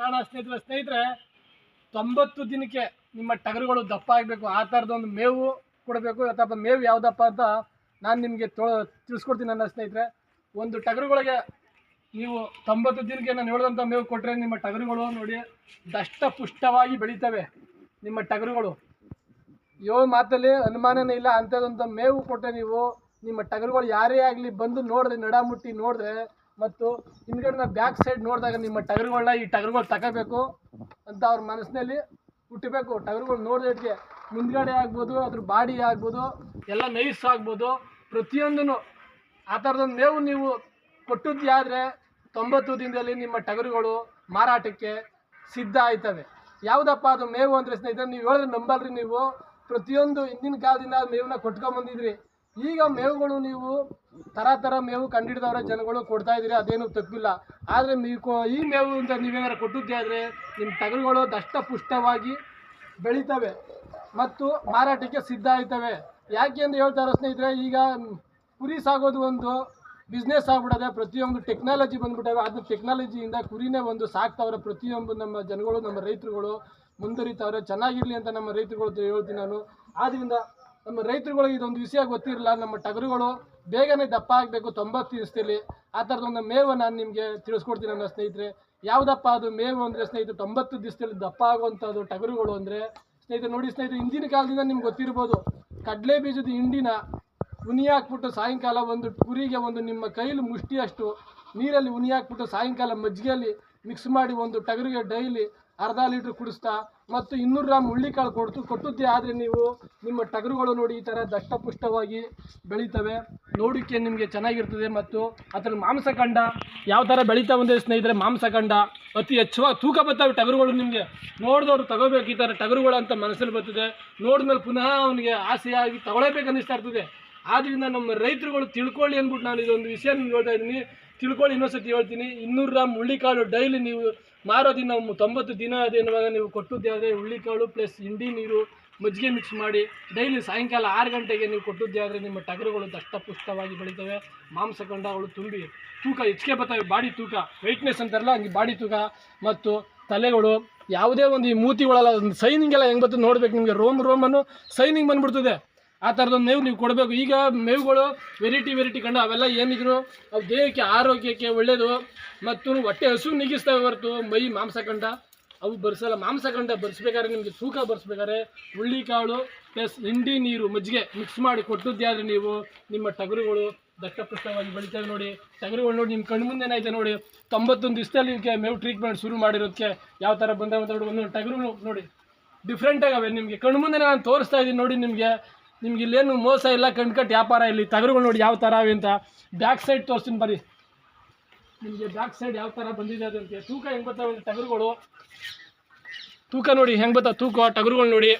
ಪ್ರಾಣ ಸ್ನೇಹಿತರೆ ಸ್ನೇಹಿತರೆ, ತೊಂಬತ್ತು ದಿನಕ್ಕೆ ನಿಮ್ಮ ಟಗರುಗಳು ದಪ್ಪ ಆಗಬೇಕು. ಆ ಥರದೊಂದು ಮೇವು ಕೊಡಬೇಕು. ಅಥವಾ ಮೇವು ಯಾವುದಪ್ಪ ಅಂತ ನಾನು ನಿಮಗೆ ತೋ, ತಿಳಿಸ್ಕೊಡ್ತೀನಿ ನನ್ನ ಸ್ನೇಹಿತರೆ. ಒಂದು ಟಗರುಗಳಿಗೆ ನೀವು ತೊಂಬತ್ತು ದಿನಕ್ಕೆ ನಾನು ಹೇಳಿದಂಥ ಮೇವು ಕೊಟ್ಟರೆ ನಿಮ್ಮ ಟಗರುಗಳು ನೋಡಿ ದಷ್ಟ ಪುಷ್ಟವಾಗಿ ಬೆಳೀತವೆ ನಿಮ್ಮ ಟಗರುಗಳು. ಯೋ ಮಾತಲ್ಲಿ ಅನುಮಾನನೇ ಇಲ್ಲ. ಅಂಥದ್ದೊಂದು ಮೇವು ಕೊಟ್ಟರೆ ನೀವು ನಿಮ್ಮ ಟಗರುಗಳು ಯಾರೇ ಆಗಲಿ ಬಂದು ನೋಡಿದ್ರೆ ನಡಾಮುಟ್ಟಿ ನೋಡಿದ್ರೆ ಮತ್ತು ಹಿಂದ್ಗಡೆ ಬ್ಯಾಕ್ ಸೈಡ್ ನೋಡಿದಾಗ ನಿಮ್ಮ ಟಗರುಗಳನ್ನ ಈ ಟಗರುಗಳು ತಗೋಬೇಕು ಅಂತ ಅವ್ರ ಮನಸ್ಸಿನಲ್ಲಿ ಹುಟ್ಟಬೇಕು. ಟಗರುಗಳು ನೋಡಿದಕ್ಕೆ ಮುಂದ್ಗಡೆ ಆಗ್ಬೋದು, ಅದ್ರ ಬಾಡಿ ಆಗ್ಬೋದು, ಎಲ್ಲ ನೈಸ್ ಆಗ್ಬೋದು. ಪ್ರತಿಯೊಂದನ್ನು ಆ ಥರದೊಂದು ಮೇವು ನೀವು ಕೊಟ್ಟದ್ದೇ ಆದರೆ ತೊಂಬತ್ತು ದಿನದಲ್ಲಿ ನಿಮ್ಮ ಟಗರುಗಳು ಮಾರಾಟಕ್ಕೆ ಸಿದ್ಧ ಆಯ್ತವೆ. ಯಾವುದಪ್ಪ ಅದು ಮೇವು ಅಂದರೆ ಸ್ನೇಹಿತರೆ, ನೀವು ಹೇಳಿದ್ರೆ ನಂಬಲ್ರಿ ನೀವು. ಪ್ರತಿಯೊಂದು ಹಿಂದಿನ ಕಾಲದಿಂದ ಮೇವನ್ನ ಕೊಟ್ಕೊಂಬಂದಿದ್ರಿ ಈಗ ಮೇವುಗಳು ನೀವು ಥರ ಥರ ಮೇವು ಕಂಡಿಡಿದವ್ರೆ ಜನಗಳು ಕೊಡ್ತಾ ಇದ್ದೀರಿ, ಅದೇನು ತಪ್ಪಿಲ್ಲ. ಆದರೆ ನೀವು ಈ ಮೇವು ಅಂತ ನೀವೇನಾರು ಕೊಟ್ಟಿದ್ದೆ ಆದರೆ ನಿಮ್ಮ ಟಗರುಗಳು ದಷ್ಟಪುಷ್ಟವಾಗಿ ಬೆಳೀತವೆ ಮತ್ತು ಮಾರಾಟಕ್ಕೆ ಸಿದ್ಧ ಆಯ್ತವೆ. ಯಾಕೆ ಅಂತ ಹೇಳ್ತಾರೆ ಸ್ನೇಹಿತರೆ, ಈಗ ಕುರಿ ಸಾಗೋದು ಒಂದು ಬಿಸ್ನೆಸ್ ಆಗ್ಬಿಡದೆ ಪ್ರತಿಯೊಂದು ಟೆಕ್ನಾಲಜಿ ಬಂದ್ಬಿಟ್ಟವೆ. ಅದು ಟೆಕ್ನಾಲಜಿಯಿಂದ ಕುರಿನೇ ಒಂದು ಸಾಕ್ತವ್ರೆ ಪ್ರತಿಯೊಂದು ನಮ್ಮ ಜನಗಳು, ನಮ್ಮ ರೈತರುಗಳು, ಮುಂದುವರಿತವ್ರೆ. ಚೆನ್ನಾಗಿರಲಿ ಅಂತ ನಮ್ಮ ರೈತರುಗಳು ಹೇಳ್ತೀನಿ ನಾನು. ಆದ್ದರಿಂದ ನಮ್ಮ ರೈತರುಗಳಿಗೆ ಇದೊಂದು ವಿಷಯ ಗೊತ್ತಿರಲ್ಲ, ನಮ್ಮ ಟಗರುಗಳು ಬೇಗನೆ ದಪ್ಪ ಆಗಬೇಕು, ತೊಂಬತ್ತು ದಿವಸದಲ್ಲಿ. ಆ ಥರದೊಂದು ಮೇವು ನಾನು ನಿಮಗೆ ತಿಳಿಸ್ಕೊಡ್ತೀನಿ ನನ್ನ ಸ್ನೇಹಿತರೆ. ಯಾವುದಪ್ಪ ಅದು ಮೇವು ಅಂದರೆ ಸ್ನೇಹಿತರು, ತೊಂಬತ್ತು ದಿವಸದಲ್ಲಿ ದಪ್ಪ ಆಗುವಂಥದ್ದು ಟಗರುಗಳು ಅಂದರೆ? ಸ್ನೇಹಿತರು, ನೋಡಿ ಸ್ನೇಹಿತರೆ, ಹಿಂದಿನ ಕಾಲದಿಂದ ನಿಮ್ಗೆ ಗೊತ್ತಿರ್ಬೋದು. ಕಡಲೆ ಬೀಜದ ಹಿಂಡಿನ ಉನಿ ಹಾಕ್ಬಿಟ್ಟು ಸಾಯಂಕಾಲ ಒಂದು ಕುರಿಗೆ ಒಂದು ನಿಮ್ಮ ಕೈಲಿ ಮುಷ್ಟಿಯಷ್ಟು ನೀರಲ್ಲಿ ಉನಿ ಹಾಕ್ಬಿಟ್ಟು ಸಾಯಂಕಾಲ ಮಜ್ಜಿಗೆಯಲ್ಲಿ ಮಿಕ್ಸ್ ಮಾಡಿ ಒಂದು ಟಗರಿಗೆ ಡೈಲಿ ಅರ್ಧ ಲೀಟ್ರ್ ಕುಡಿಸ್ತಾ ಮತ್ತು ಇನ್ನೂರು ಗ್ರಾಮ್ ಹುಳ್ಳಿಕಾಳು ಕೊಡ್ತು ಕೊಟ್ಟದ್ದೇ. ಆದರೆ ನೀವು ನಿಮ್ಮ ಟಗರುಗಳು ನೋಡಿ ಈ ಥರ ದಷ್ಟಪುಷ್ಟವಾಗಿ ಬೆಳೀತವೆ. ನೋಡೋಕ್ಕೆ ನಿಮಗೆ ಚೆನ್ನಾಗಿರ್ತದೆ ಮತ್ತು ಅದರ ಮಾಂಸಖಂಡ ಯಾವ ಥರ ಬೆಳೀತಾ ಬಂದಿದೆ ಸ್ನೇಹಿತರೆ ಮಾಂಸಖಂಡ ಅತಿ ಹೆಚ್ಚು ತೂಕ ಬರ್ತವೆ ಟಗರುಗಳು ನಿಮಗೆ. ನೋಡಿದವ್ರು ತಗೋಬೇಕು ಈ ಥರ ಟಗರುಗಳು ಅಂತ ಮನಸ್ಸಲ್ಲಿ ಬರ್ತದೆ. ನೋಡಿದ್ಮೇಲೆ ಪುನಃ ಅವನಿಗೆ ಆಸೆಯಾಗಿ ತಗೊಳ್ಳೇಬೇಕು ಅನ್ನಿಸ್ತಾ ಇರ್ತದೆ. ಆದ್ದರಿಂದ ನಮ್ಮ ರೈತರುಗಳು ತಿಳ್ಕೊಳ್ಳಿ ಅಂದ್ಬಿಟ್ಟು ನಾನು ಇದೊಂದು ವಿಷಯ ಹೇಳ್ತಾ ಇದ್ದೀನಿ. ತಿಳ್ಕೊಳ್ಳಿ ಇನ್ನೊಂದ್ಸತಿ ಹೇಳ್ತೀನಿ, ಇನ್ನೂರು ಗ್ರಾಮ್ ಹುಳ್ಳಿಕಾಳು ಡೈಲಿ ನೀವು ಮಾರೋ ದಿನ ಮು- ತೊಂಬತ್ತು ದಿನ ಅದೇನುವಾಗ ನೀವು ಕೊಟ್ಟದ್ದೇ ಆದರೆ ಹುಳ್ಳಿಕಾಳು ಪ್ಲಸ್ ಹಿಂಡಿ ನೀರು ಮಜ್ಜಿಗೆ ಮಿಕ್ಸ್ ಮಾಡಿ ಡೈಲಿ ಸಾಯಂಕಾಲ ಆರು ಗಂಟೆಗೆ ನೀವು ಕೊಟ್ಟದ್ದೇ ಆದರೆ ನಿಮ್ಮ ಟಗರುಗಳು ದಷ್ಟಪುಷ್ಟವಾಗಿ ಬೆಳೀತವೆ ಮಾಂಸಖಂಡಗಳು ತುಂಬಿ ತೂಕ, ಹೆಚ್ಚಿಗೆ ಬರ್ತವೆ, ಬಾಡಿ ತೂಕ ವೆಯ್ಟ್ನೆಸ್ ಅಂತಾರಲ್ಲ, ಹಂಗೆ ಬಾಡಿ ತೂಕ ಮತ್ತು ತಲೆಗಳು, ಯಾವುದೇ ಒಂದು ಈ ಮೂತಿಗಳೆಲ್ಲ ಸೈನಿಂಗ್ ಎಲ್ಲ ಹೆಂಗೆ ಬರ್ತದೆ ನೋಡ್ಬೇಕು ನಿಮಗೆ, ರೋಮ್ ರೋಮನ್ನು ಸೈನಿಂಗ್ ಬಂದ್ಬಿಡ್ತದೆ. ಆ ಥರದೊಂದು ಮೇವು ನೀವು ಕೊಡಬೇಕು. ಈಗ ಮೇವುಗಳು ವೆರೈಟಿ ವೆರೈಟಿ ಕಂಡು ಅವೆಲ್ಲ ಏನಿದ್ರು ಅವು ದೇಹಕ್ಕೆ, ಆರೋಗ್ಯಕ್ಕೆ ಒಳ್ಳೆಯದು ಮತ್ತು ಹೊಟ್ಟೆ ಹಸು ನೀಗಿಸ್ತವೆ ಹೊರತು, ಮೈ ಮಾಂಸ ಕಂಡ ಅವು ಬರ್ಸಲ್ಲ. ಮಾಂಸಖಂಡ ಬರ್ಸ್ಬೇಕಾದ್ರೆ ನಿಮಗೆ ತೂಕ ಬರ್ಸ್ಬೇಕಾದ್ರೆ ಹುಳ್ಳಿಕಾಳು ಪ್ಲಸ್ ಹಿಂಡಿ ನೀರು, ಮಜ್ಜಿಗೆ ಮಿಕ್ಸ್ ಮಾಡಿ ಕೊಟ್ಟದ್ದೇ ಆದರೆ ನೀವು ನಿಮ್ಮ ಟಗರುಗಳು ದಟ್ಟಪುಷ್ಟವಾಗಿ ಬೆಳಿತವೆ ನೋಡಿ. ಟಗರುಗಳು ನೋಡಿ, ನಿಮ್ಮ ಕಣ್ಣು ಮುಂದೆ ಏನಾಯ್ತು ನೋಡಿ. ತೊಂಬತ್ತೊಂದು ದಿವಸದಲ್ಲಿ ನಿಮಗೆ ಮೇವು ಟ್ರೀಟ್ಮೆಂಟ್ ಶುರು ಮಾಡಿರೋದಕ್ಕೆ ಯಾವ ಥರ ಬಂದ ನೋಡಿ. ಒಂದೊಂದು ಟಗರು ನೋಡಿ. ಡಿಫ್ರೆಂಟಾಗಿ ಅವೆ ನಿಮಗೆ ಕಣ್ಣು ಮುಂದೆ ನಾನು ತೋರಿಸ್ತಾ ಇದ್ದೀನಿ ನೋಡಿ ನಿಮಗೆ. ನಿಮ್ಗೆ ಇಲ್ಲೇನು ಮೋಸ ಇಲ್ಲ, ಕಣ್ಕಟ್ಟು ವ್ಯಾಪಾರ ಇಲ್ಲಿ, ತಗರುಗಳು ನೋಡಿ ಯಾವ ಥರ ಅವೆ ಅಂತ. ಬ್ಯಾಕ್ ಸೈಡ್ ತೋರಿಸ್ತೀನಿ ಬರಿ ನಿಮಗೆ ಬ್ಯಾಕ್ ಸೈಡ್ ಯಾವ ಥರ ಬಂದಿದೆ ಅದಂತೆ ತೂಕ ಹೆಂಗೆ ಬರ್ತಾವೆ ಟಗರುಗಳು ತೂಕ ನೋಡಿ ಹೆಂಗೆ ಬರ್ತಾವೆ ತೂಕ ಟಗರುಗಳು ನೋಡಿ.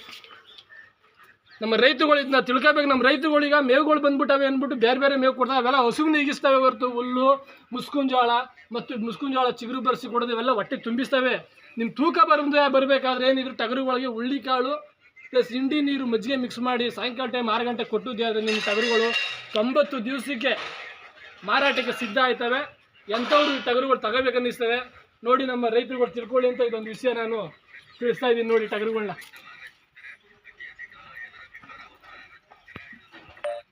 ನಮ್ಮ ರೈತರುಗಳು ಇದನ್ನ ತಿಳ್ಕೊಬೇಕು. ನಮ್ಮ ರೈತರುಗಳೀಗ ಮೇವುಗಳು ಬಂದ್ಬಿಟ್ಟವೆ ಅಂದ್ಬಿಟ್ಟು ಬೇರೆ ಬೇರೆ ಮೇವು ಕೊಡ್ತಾವೆ ಅವೆಲ್ಲ ಹಸುವಿನ ಈಗಿಸ್ತವೆ ಹೊರತು, ಹುಲ್ಲು ಮುಸ್ಕುನ್ ಜೋಳ ಮತ್ತು ಮುಸ್ಕುನ್ ಜೋಳ ಚಿಗುರು ಬರೆಸಿ ಕೊಡೋದು ಇವೆಲ್ಲ ಹೊಟ್ಟೆ ತುಂಬಿಸ್ತವೆ. ನಿಮ್ಮ ತೂಕ ಬರ ಬರಬೇಕಾದ್ರೆ ಏನಿದ್ರು ಟಗರುಗಳಿಗೆ ಹುಳ್ಳಿಕಾಳು ಪ್ಲಸ್ ಹಿಂಡಿ ನೀರು ಮಜ್ಜಿಗೆ ಮಿಕ್ಸ್ ಮಾಡಿ ಸಾಯಂಕಾಲ ಟೈಮ್ ಆರು ಗಂಟೆ ಕೊಟ್ಟಿದ್ದೆ, ಆದರೆ ನಿಮ್ಮ ಟಗರುಗಳು ತೊಂಬತ್ತು ದಿವಸಕ್ಕೆ ಮಾರಾಟಕ್ಕೆ ಸಿದ್ಧ ಆಯ್ತವೆ. ಎಂಥವ್ರು ಈ ಟಗರುಗಳು ತಗೋಬೇಕನ್ನಿಸ್ತವೆ. ನೋಡಿ ನಮ್ಮ ರೈತರುಗಳು ತಿಳ್ಕೊಳ್ಳಿ ಅಂತ ಇದೊಂದು ವಿಷಯ ನಾನು ತಿಳಿಸ್ತಾ ಇದ್ದೀನಿ ನೋಡಿ ಟಗರುಗಳನ್ನ